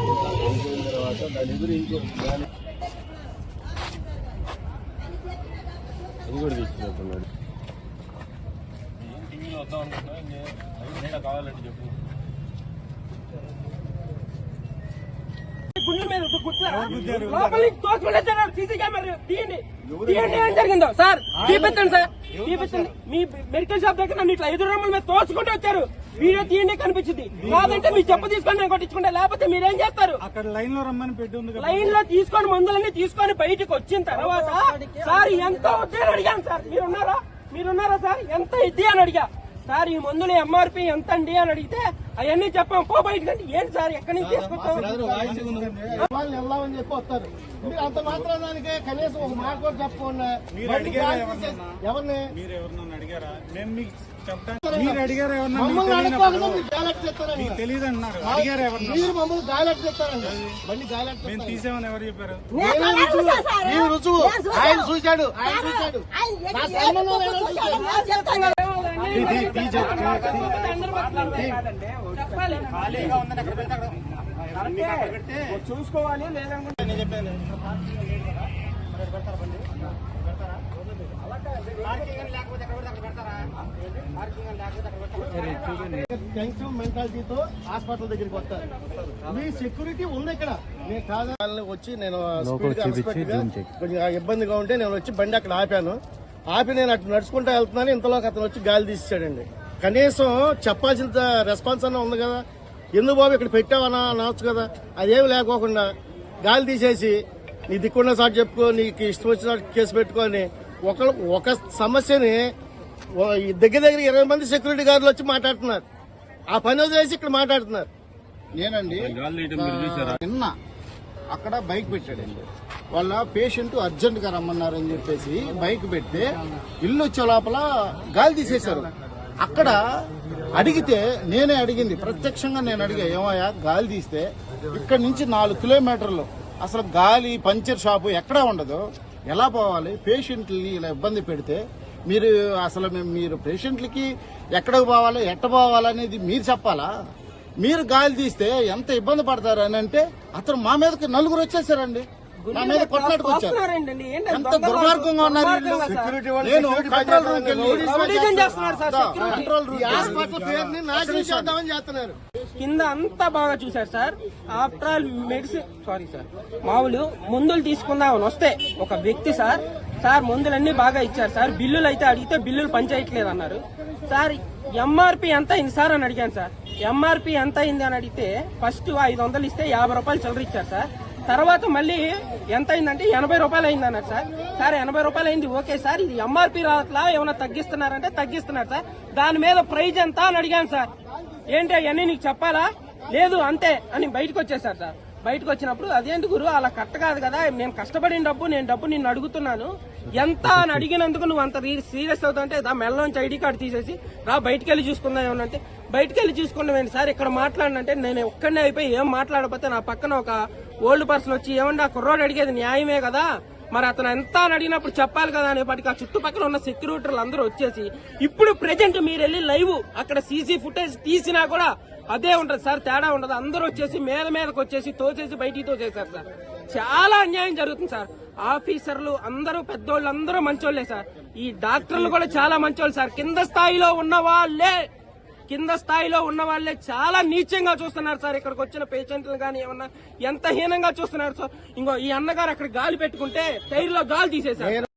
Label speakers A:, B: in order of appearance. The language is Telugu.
A: అయిపోయిన
B: తర్వాత దాని ఎదురు ఇంకో దాని అది కూడా కావాలంటే చెప్పు.
C: గుండెల మీద గుర్తు లోపలి తోచుకుంటే కెమెరా తీయండి తీయండి ఏం జరిగిందో? సార్ చూపించండి సార్. చూపించండి మీ మెడికల్ షాప్ దగ్గర నన్ను ఇట్లా ఎదురు రమ్మల మీద తోసుకుంటూ వచ్చారు. వీడియో తీయండి కనిపించింది. కాదంటే మీ చెప్పు తీసుకొని నేను కొట్టించుకుంటా. లేకపోతే మీరేం చేస్తారు?
D: అక్కడ లైన్లో రమ్మని పెట్టి
C: లైన్లో తీసుకొని మందులన్నీ తీసుకొని బయటకు వచ్చిన తర్వాత సార్ ఎంత వద్దే అని అడిగాను సార్. మీరున్నారా? మీరున్నారా సార్? ఎంత ఇద్ది అని అడిగా. సార్ ఈ మందులు ఎంఆర్పి ఎంత అండి అని అడిగితే అవన్నీ చెప్పాం. పో బయటకు అంటే ఏంటి సార్? ఎక్కడి నుంచి
E: వాళ్ళు వెళ్దామని చెప్పి వస్తారు. మీరు అంత మాత్రానికి కనీసం ఒక మాట కూడా చెప్పకుండా ఎవరిని?
D: మీరు ఎవరినన్నా అడిగారా? మేము మీకు మీరు అడిగారా ఎవరన్నా మీకు తెలియదు అంటున్నారు అడిగారా ఎవరన్నా
E: మీరు మమ్మల్ని గాలి చెప్తారండి బండి గాలి
D: మేము తీసామని ఎవరు చెప్పారు?
E: చూశాడు. ఆయన చూశాడు.
C: చూసుకోవాలి లేదనుకుంటే
E: టెన్షన్ మెంటాలిటీతో హాస్పిటల్ దగ్గరికి వస్తారు. మీ సెక్యూరిటీ ఉంది ఇక్కడ. నేను కాదు వచ్చి నేను. కొంచెం ఇబ్బందిగా ఉంటే నేను వచ్చి బండి అక్కడ ఆపాను. ఆపి నేను అటు నడుచుకుంటూ వెళ్తున్నాను ఇంతలోకి అతను వచ్చి గాలి తీసాడండి కనీసం చెప్పాల్సిన రెస్పాన్స్ అన్న ఉంది కదా. ఎందుకు బాబు ఇక్కడ పెట్టావనా అనవచ్చు కదా. అదేమి లేకోకుండా గాలి తీసేసి నీ దిక్కున్న సార్ చెప్పుకో నీకు ఇష్టం వచ్చిన కేసు పెట్టుకొని ఒక ఒక సమస్యని దగ్గర దగ్గర ఇరవై మంది సెక్యూరిటీ గార్డులు వచ్చి మాట్లాడుతున్నారు. ఆ పని వదిలేసి ఇక్కడ మాట్లాడుతున్నారు.
F: నేనండి నిన్న అక్కడ బైక్ పెట్టాడండి. వాళ్ళ పేషెంట్ అర్జెంట్గా రమ్మన్నారని చెప్పేసి బైక్ పెడితే ఇల్లు వచ్చే లోపల గాలి తీసేశారు. అక్కడ అడిగితే నేనే అడిగింది. ప్రత్యక్షంగా నేను అడిగా ఏమయ్యా గాలి తీస్తే ఇక్కడ నుంచి నాలుగు కిలోమీటర్లు. అసలు గాలి పంచర్ షాపు ఎక్కడా ఉండదు. ఎలా పోవాలి? పేషెంట్ని ఇలా ఇబ్బంది పెడితే మీరు అసలు మేము మీరు పేషెంట్లకి ఎక్కడికి పోవాలి ఎట్ట పోవాలనేది మీరు చెప్పాలా? మీరు గాలి తీస్తే ఎంత ఇబ్బంది పడతారు? అని అంటే అతను మా మీదకి నలుగురు వచ్చేసారండి. నా మీద కొట్లాడుకు వచ్చారు.
C: వస్తున్నారండి. ఏంటి
F: ఎంత
C: దొంగ
F: దుర్మార్గంగా ఉన్నారు వీళ్ళు.
C: దుర్మార్గంగా సార్.
F: నేను కంట్రోల్ రూమ్కి వెళ్ళి
C: రౌడీజం చేస్తున్నారు సార్? security.
F: Control room.
E: ఈ హాస్పిటల్ పేరుని నాశనం చేద్దామని చేస్తున్నారు.
C: కింద అంతా బాగా చూశారు sir. After all medicine sorry sir. మామూలు మందులు తీసుకుందామని వస్తే ఒక వ్యక్తి సార్ సార్ మందులన్నీ బాగా ఇచ్చారు సార్. బిల్లులు అయితే అడిగితే బిల్లులు పనిచేయట్లేదు అన్నారు. సార్ ఎంఆర్పి ఎంత అయింది సార్ అని అడిగాను సార్. ఎంఆర్పి ఎంత అయింది అని అడిగితే ఫస్ట్ ఐదు వందలు ఇస్తే యాభై రూపాయలు చిల్లర ఇచ్చారు సార్. తర్వాత మళ్ళీ ఎంత అయిందంటే ఎనభై రూపాయలు అయింది అన్నారు సార్. సార్ ఎనభై రూపాయలు అయింది. ఓకే సార్ ఇది ఎంఆర్పి రావట్లా ఏమైనా తగ్గిస్తున్నారంటే తగ్గిస్తున్నారు సార్. దాని మీద ప్రైజ్ ఎంత అని అడిగాను సార్. ఏంటి అవన్నీ నీకు చెప్పాలా? లేదు అంతే అని బయటకు వచ్చేసారు సార్. బయటకు వచ్చినప్పుడు అదేంటి గురు అలా కట్ట కాదు కదా. నేను కష్టపడిన డబ్బు నేను డబ్బు నిన్ను అడుగుతున్నాను. ఎంత అని అడిగినందుకు నువ్వు అంత సీరియస్ అవుతుంటే దా మెల్లలోంచి ఐడి కార్డు తీసేసి రా బయటకు వెళ్ళి చూసుకుందాం ఏమనంటే బయటికి వెళ్ళి చూసుకున్నామండి సార్. ఇక్కడ మాట్లాడినంటే నేను ఒక్కడనే అయిపోయి ఏం మాట్లాడకపోతే నా పక్కన ఒక ఓల్డ్ పర్సన్ వచ్చి ఏమన్నా కుర్రోడు అడిగేది న్యాయమే కదా? మరి అతను ఎంత అని అడిగినప్పుడు చెప్పాలి కదా అనేప్పటికీ ఆ చుట్టుపక్కల ఉన్న సెక్యూరిటీలు అందరూ వచ్చేసి ఇప్పుడు ప్రెజెంట్ మీరు వెళ్ళి లైవ్ అక్కడ సీసీ ఫుటేజ్ తీసినా కూడా అదే ఉంటది సార్ తేడా ఉండదు. అందరూ వచ్చేసి మీద మీదకి వచ్చేసి తోసేసి బయటికి తోసేశారు సార్. చాలా అన్యాయం జరుగుతుంది సార్. ఆఫీసర్లు అందరూ పెద్దోళ్ళు అందరూ మంచోళ్ళే సార్. ఈ డాక్టర్లు కూడా చాలా మంచోళ్ళు సార్. కింద స్థాయిలో ఉన్న వాళ్ళే కింద స్థాయిలో ఉన్న వాళ్ళే చాలా నీచంగా చూస్తున్నారు సార్. ఇక్కడికి వచ్చిన పేషెంట్లు కానీ ఏమన్నా ఎంత హీనంగా చూస్తున్నారు సార్. ఇంకో ఈ అన్నగారు అక్కడ గాలి పెట్టుకుంటే టైర్లో గాలి తీసేశారు.